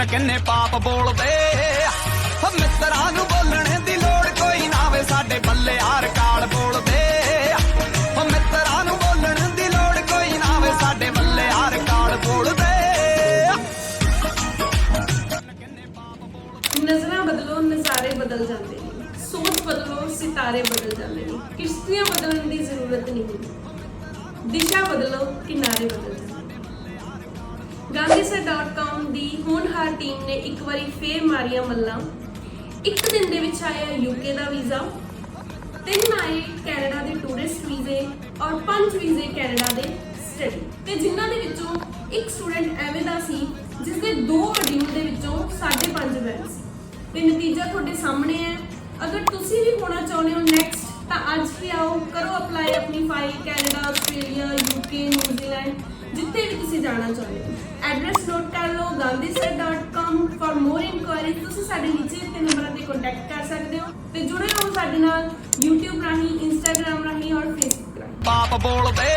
ਕਿੰਨ ਕਿੰਨੇ ਪਾਪ ਬੋਲਦੇ? ਮਿੱਤਰਾਂ ਨੂੰ ਬੋਲਣ ਦੀ ਲੋੜ ਕੋਈ ਨਾ ਵੇ ਸਾਡੇ ਬੱਲੇ ਹਾਰ ਕਾਲ ਬੋਲਦੇ। ਮਿੱਤਰਾਂ ਨੂੰ ਬੋਲਣ ਦੀ ਲੋੜ ਕੋਈ ਨਾ ਵੇ ਸਾਡੇ ਬੱਲੇ ਹਾਰ ਕਾਲ ਬੋਲਦੇ। ਨਜ਼ਰਾਂ ਬਦਲੋ, ਨਜ਼ਾਰੇ ਬਦਲ ਜਾਂਦੇ ਨੇ। ਸੋਚ ਬਦਲੋ, ਸਿਤਾਰੇ ਬਦਲ ਜਾਂਦੇ ਨੇ। ਕਿਸ਼ਤੀਆਂ ਬਦਲਣ ਦੀ ਜ਼ਰੂਰਤ ਨਹੀਂ ਦਿਸ਼ਾ ਬਦਲੋ, ਕਿਨਾਰੇ ਬਦਲ ਜਾਂਦੇ ਨੇ ਦੀ ਹੋਣਹਾਰ ਟੀਮ ਨੇ ਇੱਕ ਵਾਰੀ ਫੇਰ ਮਾਰੀਆਂ ਮੱਲਾਂ। ਇੱਕ ਦਿਨ ਦੇ ਵਿੱਚ ਆਇਆ ਯੂਕੇ ਦਾ ਵੀਜ਼ਾ। ਤਿੰਨ ਆਏ ਕੈਨੇਡਾ ਦੇ ਟੂਰਿਸਟ ਵੀਜ਼ੇ ਔਰ ਪੰਜ ਵੀਜ਼ੇ ਕੈਨੇਡਾ ਦੇ ਸਟੱਡੀ ਤੇ ਜਿਨ੍ਹਾਂ ਦੇ ਵਿੱਚੋਂ ਇੱਕ ਸਟੂਡੈਂਟ ਐਵੇਂ ਦਾ ਸੀ ਜਿਸ ਦੇ ਦੋ ਮੋਡਿਊਲ ਦੇ ਵਿੱਚੋਂ 5.5 ਬੈਂਡ ਸੀ। ਤੇ ਨਤੀਜਾ ਤੁਹਾਡੇ ਸਾਹਮਣੇ ਹੈ। ਅਗਰ ਤੁਸੀਂ ਵੀ ਹੋਣਾ ਚਾਹੁੰਦੇ ਹੋ ਨੈਕਸਟ ਤਾਂ ਅੱਜ ਹੀ ਆਓ, ਕਰੋ ਅਪਲਾਈ ਆਪਣੀ file Canada, Australia UK New Zealand ਜਿੱਥੇ ਵੀ ਤੁਸੀਂ ਜਾਣਾ ਚਾਹੁੰਦੇ ਹੋ। ਐਡਰੈਸ ਨੋਟ ਕਰ ਲਓ gandhisar.com ਫॉर ਮੋਰ ਇਨਕੁਆਇਰੀ ਤੁਸੀਂ ਸਾਡੇ ਨੀਚੇ ਦਿੱਤੇ ਨੰਬਰਾਂ ਤੇ ਕੰਟੈਕਟ ਕਰ ਸਕਦੇ ਹੋ ਤੇ ਜੁੜੇ ਰਹੋ ਸਾਡੇ ਨਾਲ YouTube ਰਾਹੀਂ, Instagram ਰਾਹੀਂ ਔਰ Facebook ਰਾਹੀਂ। ਪਾਪ ਬੋਲਦੇ